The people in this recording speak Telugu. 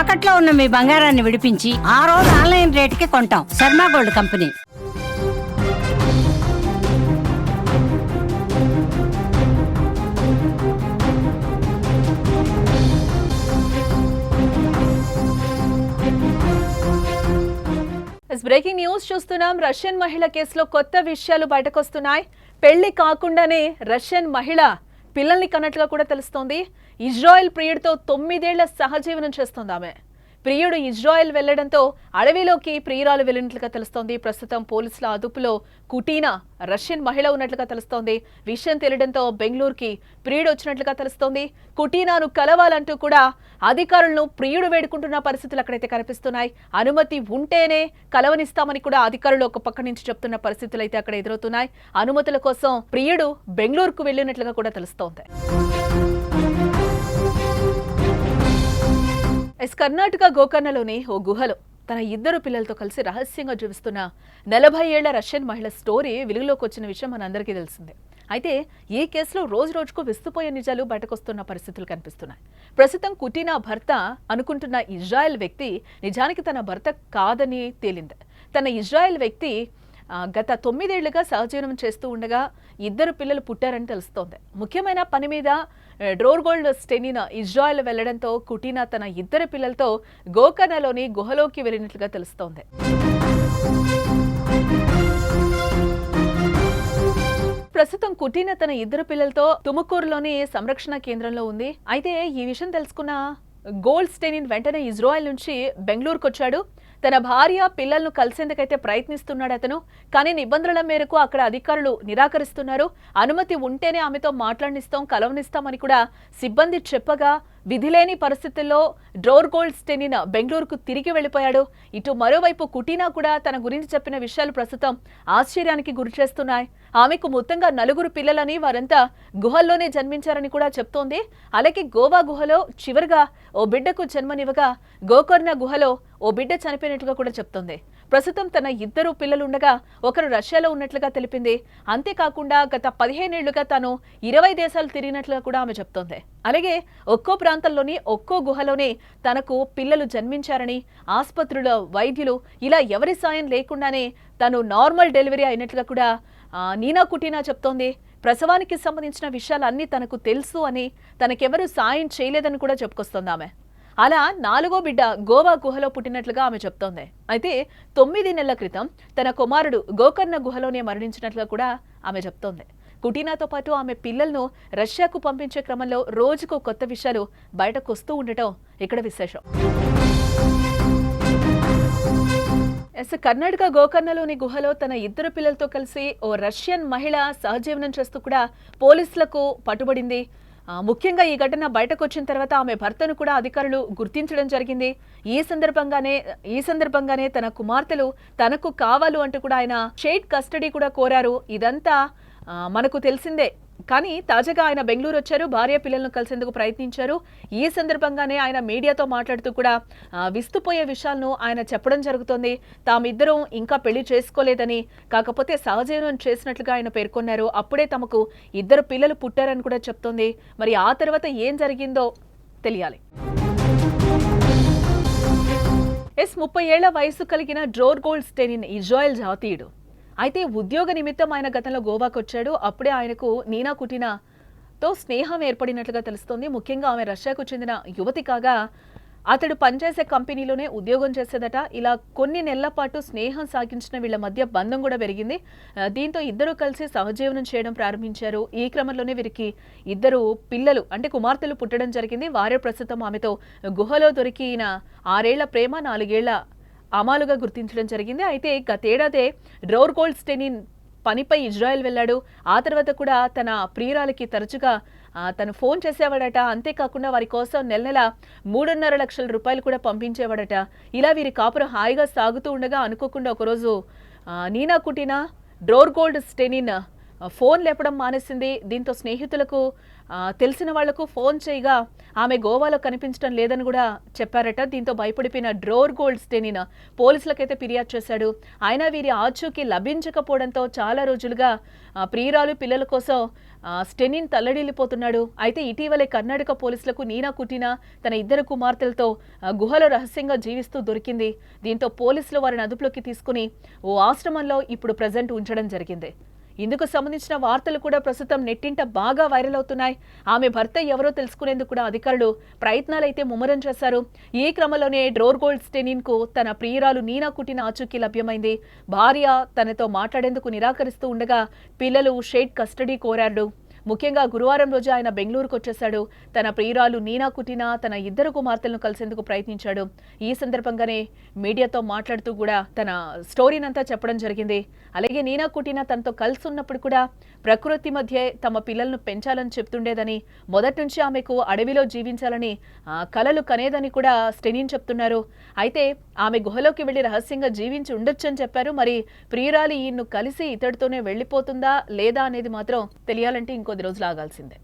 తాకట్లో ఉన్న మీ బంగారాన్ని విడిపించి ఆ రోజు ఆన్లైన్ రేటుకి కొంటాం. Sharma gold company. Breaking news చూస్తున్నాం రష్యన్ మహిళ కేసులో కొత్త విషయాలు బయటకొస్తున్నాయి. పెళ్ళి కాకుండానే రష్యన్ మహిళ పిల్లల్ని కన్నట్లుగా కూడా తెలుస్తోంది. ఇజ్రాయెల్ ప్రియుడితో తొమ్మిదేళ్ళ సహజీవనం చేస్తోంది ఆమె. ప్రియుడు ఇజ్రాయెల్ వెళ్ళడంతో అడవిలోకి ప్రియురాలు వెళ్ళినట్లుగా తెలుస్తోంది. ప్రస్తుతం పోలీసుల అదుపులో కుటీనా రష్యన్ మహిళ ఉన్నట్లుగా తెలుస్తోంది. విషయం తెలియడంతో బెంగళూరుకి ప్రియుడు వచ్చినట్లుగా తెలుస్తోంది. కుటీనాను కలవాలంటూ కూడా అధికారులను ప్రియుడు వేడుకుంటున్న పరిస్థితులు అక్కడైతే కనిపిస్తున్నాయి. అనుమతి ఉంటేనే కలవనిస్తామని కూడా అధికారులు ఒక పక్క నుంచి చెప్తున్న పరిస్థితులు అయితే అక్కడ ఎదురవుతున్నాయి. అనుమతుల కోసం ప్రియుడు బెంగళూరుకు వెళ్ళినట్లుగా కూడా తెలుస్తోంది. ఎస్ కర్ణాటక గోకర్ణలోని ఓ గుహలో తన ఇద్దరు పిల్లలతో కలిసి రహస్యంగా జీవిస్తున్న నలభై ఏళ్ళ రష్యన్ మహిళ స్టోరీ వెలుగులోకి వచ్చిన విషయం మనందరికీ తెలిసిందే. అయితే ఈ కేసులో రోజు రోజుకు విస్తుపోయే నిజాలు బయటకొస్తున్న పరిస్థితులు కనిపిస్తున్నాయి. ప్రస్తుతం కుటీనా భర్త అనుకుంటున్న ఇజ్రాయెల్ వ్యక్తి నిజానికి తన భర్త కాదని తేలింది. తన ఇజ్రాయెల్ వ్యక్తి గత తొమ్మిదేళ్ళుగా సహజీవనం చేస్తూ ఉండగా ఇద్దరు పిల్లలు పుట్టారని తెలుస్తోంది. ముఖ్యమైన పని మీద డ్రోర్గోల్డ్ స్టెనినా ఇజ్రాయెల్ వెళ్ళడంతో కుటీనా తన ఇద్దరు పిల్లలతో గోకర్ణలోని గుహలోకి వెళ్ళినట్లుగా తెలుస్తోంది. ప్రస్తుతం కుటీన తన ఇద్దరు పిల్లలతో తుముకూరులోని సంరక్షణ కేంద్రంలో ఉంది. అయితే ఈ విషయం తెలుసుకున్న గోల్డ్ స్టెనిన్ వెంటనే ఇజ్రాయెల్ నుంచి బెంగళూరుకు వచ్చాడు తన భార్య పిల్లలను కలిసేందుకైతే ప్రయత్నిస్తున్నాడు అతను. కానీ నిబంధనల మేరకు అక్కడ అధికారులు నిరాకరిస్తున్నారు. అనుమతి ఉంటేనే ఆమెతో మాట్లాడిస్తాం కలవనిస్తామని కూడా సిబ్బంది చెప్పగా విధిలేని పరిస్థితుల్లో డ్రోర్ గోల్డ్ స్టెనిన్ బెంగళూరుకు తిరిగి వెళ్ళిపోయాడు. ఇటు మరోవైపు కుటీనా కూడా తన గురించి చెప్పిన విషయాలు ప్రస్తుతం ఆశ్చర్యానికి గురి చేస్తున్నాయి. ఆమెకు మొత్తంగా నలుగురు పిల్లలని వారంతా గుహల్లోనే జన్మించారని కూడా చెప్తోంది. అలాగే గోవా గుహలో చివరిగా ఓ బిడ్డకు జన్మనివ్వగా గోకర్ణ గుహలో ఓ బిడ్డ చనిపోయినట్లుగా కూడా చెప్తోంది. ప్రస్తుతం తన ఇద్దరు పిల్లలుండగా ఒకరు రష్యాలో ఉన్నట్లుగా తెలిపింది. అంతేకాకుండా గత పదిహేనేళ్ళుగా తాను ఇరవై దేశాలు తిరిగినట్లుగా కూడా ఆమె చెప్తోంది. అలాగే ఒక్కో ప్రాంతంలోని ఒక్కో గుహలోనే తనకు పిల్లలు జన్మించారని ఆసుపత్రుల వైద్యులు ఇలా ఎవరి సాయం లేకుండానే తను నార్మల్ డెలివరీ అయినట్లుగా కూడా నీనా కుటీనా చెప్తోంది. ప్రసవానికి సంబంధించిన విషయాలన్నీ తనకు తెలుసు అని తనకెవరూ సాయం చేయలేదని కూడా చెప్పుకొస్తోంది ఆమె. అలా నాలుగో బిడ్డ గోవా గుహలో పుట్టినట్లుగా ఆమె చెప్తోంది. అయితే తొమ్మిది నెలల క్రితం తన కుమారుడు గోకర్ణ గుహలోనే మరణించినట్లుగా కూడా ఆమె చెప్తోంది. కుటీనాతో పాటు ఆమె పిల్లలను రష్యాకు పంపించే క్రమంలో రోజుకు కొత్త విషయాలు బయటకు వస్తూ ఉండటం ఇక్కడ విశేషం. ఎస్ కర్ణాటక గోకర్ణలోని గుహలో తన ఇద్దరు పిల్లలతో కలిసి ఓ రష్యన్ మహిళ సహజీవనం చేస్తూ కూడా పోలీసులకు పట్టుబడింది. ముఖ్యంగా ఈ ఘటన బయటకు వచ్చిన తర్వాత ఆమె భర్తను కూడా అధికారులు గుర్తించడం జరిగింది. ఈ సందర్భంగానే ఈ సందర్భంగానే తన కుమార్తెలు తనకు కావాలు అంటూ కూడా ఆయన షేడ్ కస్టడీ కూడా కోరారు. ఇదంతా మనకు తెలిసిందే. కానీ తాజాగా ఆయన బెంగళూరు వచ్చారు. భార్య పిల్లలను కలిసేందుకు ప్రయత్నించారు. ఈ సందర్భంగానే ఆయన మీడియాతో మాట్లాడుతూ కూడా విస్తుపోయే విషయాలను ఆయన చెప్పడం జరుగుతోంది. తామిద్దరం ఇంకా పెళ్ళి చేసుకోలేదని కాకపోతే సహజీవనం చేసినట్లుగా ఆయన పేర్కొన్నారు. అప్పుడే తమకు ఇద్దరు పిల్లలు పుట్టారని కూడా చెప్తోంది. మరి ఆ తర్వాత ఏం జరిగిందో తెలియాలి. ఎస్ ముప్పై ఏళ్ళ వయసు కలిగిన డ్రోర్ గోల్డ్ స్టెనిన్ ఇజ్రాయెల్ జాతీయుడు. అయితే ఉద్యోగ నిమిత్తం ఆయన గతంలో గోవాకు వచ్చాడు. అప్పుడే ఆయనకు నీనా కుటినాతో స్నేహం ఏర్పడినట్లుగా తెలుస్తోంది. ముఖ్యంగా ఆమె రష్యాకు చెందిన యువతి కాగా అతడు పనిచేసే కంపెనీలోనే ఉద్యోగం చేసేదట. ఇలా కొన్ని నెలల పాటు స్నేహం సాగించిన వీళ్ళ మధ్య బంధం కూడా పెరిగింది. దీంతో ఇద్దరు కలిసి సహజీవనం చేయడం ప్రారంభించారు. ఈ క్రమంలోనే వీరికి ఇద్దరు పిల్లలు అంటే కుమార్తెలు పుట్టడం జరిగింది. వారే ప్రస్తుతం ఆమెతో గుహలో దొరికిన ఆరేళ్ళ ప్రేమ నాలుగేళ్ళ అమాలుగా గుర్తించడం జరిగింది. అయితే గతేడాదే డ్రోర్ గోల్డ్ స్టెనిన్ పనిపై ఇజ్రాయెల్ వెళ్ళాడు. ఆ తర్వాత కూడా తన ప్రియురాలకి తరచుగా తను ఫోన్ చేసేవాడట. అంతేకాకుండా వారి కోసం నెల నెల మూడున్నర లక్షల రూపాయలు కూడా పంపించేవాడట. ఇలా వీరి కాపురం హాయిగా సాగుతూ ఉండగా అనుకోకుండా ఒకరోజు Nina Kutina Dror Goldstein phone లేపడం మానేసింది. దీంతో స్నేహితులకు తెలిసిన వాళ్ళకు ఫోన్ చేయగా ఆమె గోవాలో కనిపించడం లేదని కూడా చెప్పారట. దీంతో భయపడిపోయిన డ్రోర్ గోల్డ్ స్టెనిన్ పోలీసులకైతే ఫిర్యాదు చేశాడు. ఆయన వీరి ఆచూకీ లభించకపోవడంతో చాలా రోజులుగా ప్రియురాలు పిల్లల కోసం స్టెనిన్ తల్లడిల్లిపోతున్నాడు. అయితే ఇటీవలే కర్ణాటక పోలీసులకు నీనా కుటీనా తన ఇద్దరు కుమార్తెలతో గుహలో రహస్యంగా జీవిస్తూ దొరికింది. దీంతో పోలీసులు వారిని అదుపులోకి తీసుకుని ఓ ఆశ్రమంలో ఇప్పుడు ప్రజెంట్ ఉంచడం జరిగింది. ఇందుకు సంబంధించిన వార్తలు కూడా ప్రస్తుతం నెట్టింట బాగా వైరల్ అవుతున్నాయి. ఆమె భర్త ఎవరో తెలుసుకునేందుకు కూడా అధికారులు ప్రయత్నాలైతే ముమ్మరం చేశారు. ఈ క్రమంలోనే డ్రోర్ గోల్డ్ స్టెనిన్కు తన ప్రియురాలు నీనా కుట్టిన ఆచూకీ లభ్యమైంది. భార్య తనతో మాట్లాడేందుకు నిరాకరిస్తూ ఉండగా పిల్లలు షేడ్ కస్టడీ కోరారు. ముఖ్యంగా గురువారం రోజు ఆయన బెంగళూరుకు వచ్చేశాడు. తన ప్రియురాలు నీనా కుటినా తన ఇద్దరు కుమార్తెలను కలిసేందుకు ప్రయత్నించాడు. ఈ సందర్భంగానే మీడియాతో మాట్లాడుతూ కూడా తన స్టోరీనంతా చెప్పడం జరిగింది. అలాగే నీనా కుటినా తనతో కలిసి ఉన్నప్పుడు కూడా ప్రకృతి మధ్య తమ పిల్లలను పెంచాలని చెప్తుండేదని మొదటి నుంచి ఆమెకు అడవిలో జీవించాలని ఆ, కలలు కనేదని కూడా స్టెనిన్ చెప్తున్నారు. అయితే ఆమె గుహలోకి వెళ్ళి రహస్యంగా జీవించి ఉండొచ్చని చెప్పారు. మరి ప్రియురాలి ఈయన్ను కలిసి ఇతడితోనే వెళ్ళిపోతుందా లేదా అనేది మాత్రం తెలియాలంటే కొద్ది రోజులు ఆగాల్సిందే.